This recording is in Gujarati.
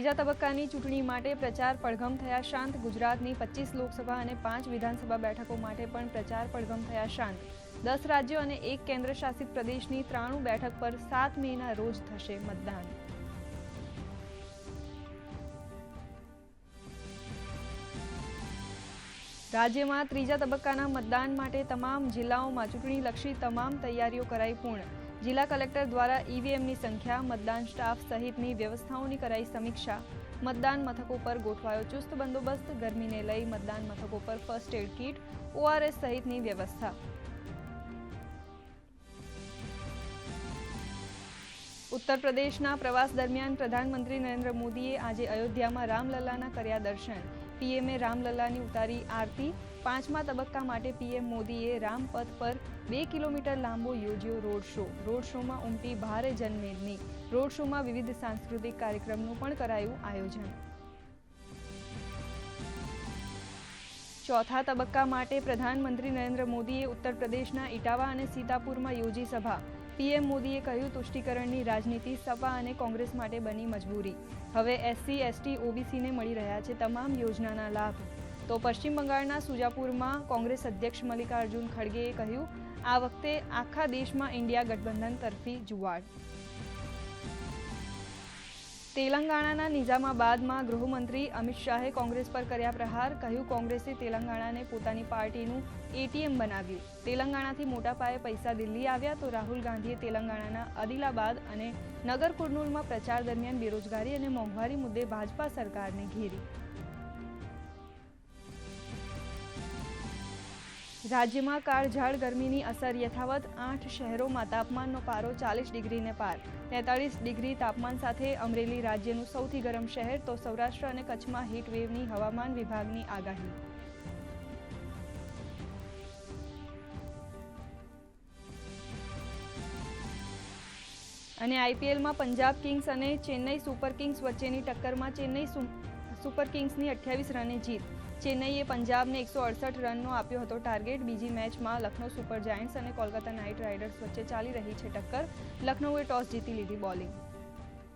ત્રીજા તબક્કાની ચૂંટણી માટે પ્રચાર પડઘમ થયા શાંત. ગુજરાતની પચીસ લોકસભા અને પાંચ વિધાનસભા બેઠકો માટે પણ પ્રચાર પડઘમ થયા શાંત. દસ રાજ્યો અને એક કેન્દ્રશાસિત પ્રદેશની ત્રાણું બેઠક પર સાત મેના રોજ થશે મતદાન. રાજ્યમાં ત્રીજા તબક્કાના મતદાન માટે તમામ જિલ્લાઓમાં ચૂંટણીલક્ષી તમામ તૈયારીઓ કરાઈ પૂર્ણ. જિલ્લા કલેક્ટર દ્વારા ઈવીએમની સંખ્યા, મતદાન સ્ટાફ સહિતની વ્યવસ્થાઓની કરાઈ સમીક્ષા. મતદાન મથકો પર ગોઠવાયો ચુસ્ત બંદોબસ્ત, ગરમીને લઈ મતદાન મથકો પર ફર્સ્ટ એડ કીટ, ઓઆરએસ સહિતની વ્યવસ્થા. ઉત્તર પ્રદેશના પ્રવાસ દરમિયાન પ્રધાનમંત્રી નરેન્દ્ર મોદીએ આજે અયોધ્યામાં રામલલ્લાના કર્યા દર્શન. પીએમએ રામલલ્લાની ઉતારી આરતી. પાંચમા તબક્કા માટે પીએમ મોદીએ રામપથ પર બે કિલોમીટર લાંબો યોજ્યો રોડ શો. રોડ શોમાં ઉમટી ભારે જનમેદની. રોડ શોમાં વિવિધ સાંસ્કૃતિક કાર્યક્રમનું પણ કરાયું આયોજન. ચોથા તબક્કા માટે પ્રધાનમંત્રી નરેન્દ્ર મોદીએ ઉત્તર પ્રદેશના ઇટાવા અને સીતાપુરમાં યોજી સભા. પીએમ મોદીએ કહ્યું, તુષ્ટિકરણની રાજનીતિ સપા અને કોંગ્રેસ માટે બની મજબૂરી. હવે એસસી એસટી ઓબીસીને મળી રહ્યા છે તમામ યોજનાના લાભ. તો પશ્ચિમ બંગાળના સુજાપુરમાં કોંગ્રેસ અધ્યક્ષ મલ્લિકાર્જુન ખડગેએ કહ્યું, આ વખતે આખા દેશમાં ઇન્ડિયા ગઠબંધન તરફી જુવાડ. તેલંગાણાના નિઝામાબાદમાં ગૃહમંત્રી અમિત શાહે કોંગ્રેસ પર કર્યા પ્રહાર. કહ્યું, કોંગ્રેસે તેલંગાણાને પોતાની પાર્ટીનું એટીએમ બનાવ્યું. તેલંગાણાથી મોટા પાયે પૈસા દિલ્હી આવ્યા તો રાહુલ ગાંધીએ તેલંગાણાના આદિલાબાદ અને નગર કુર્નૂલમાં પ્રચાર દરમિયાન બેરોજગારી અને મોંઘવારી મુદ્દે ભાજપા સરકારને ઘેરી. રાજ્યમાં કાળઝાળ ગરમીની અસર યથાવત આઠ શહેરોમાં તાપમાનનો પારો ચાલીસ ડિગ્રીને પાર. તેતાળીસ ડિગ્રી તાપમાન સાથે અમરેલી રાજ્યનું સૌથી ગરમ શહેર તો સૌરાષ્ટ્ર અને કચ્છમાં હીટવેવની હવામાન વિભાગની આગાહી. અને આઈપીએલમાં પંજાબ કિંગ્સ અને ચેન્નઈ સુપર કિંગ્સ વચ્ચેની ટક્કરમાં ચેન્નઈ સુપર કિંગ્સની અઠ્યાવીસ રને જીત. ચેન્નઈએ પંજાબને એકસો અડસઠ રનનો આપ્યો હતો ટાર્ગેટ. બીજી મેચમાં લખનૌ સુપર જાયન્ટ્સ અને કોલકાતા નાઇટ રાઇડર્સ વચ્ચે ચાલી રહી છે ટક્કર. લખનૌએ ટોસ જીતી લીધી બોલિંગ.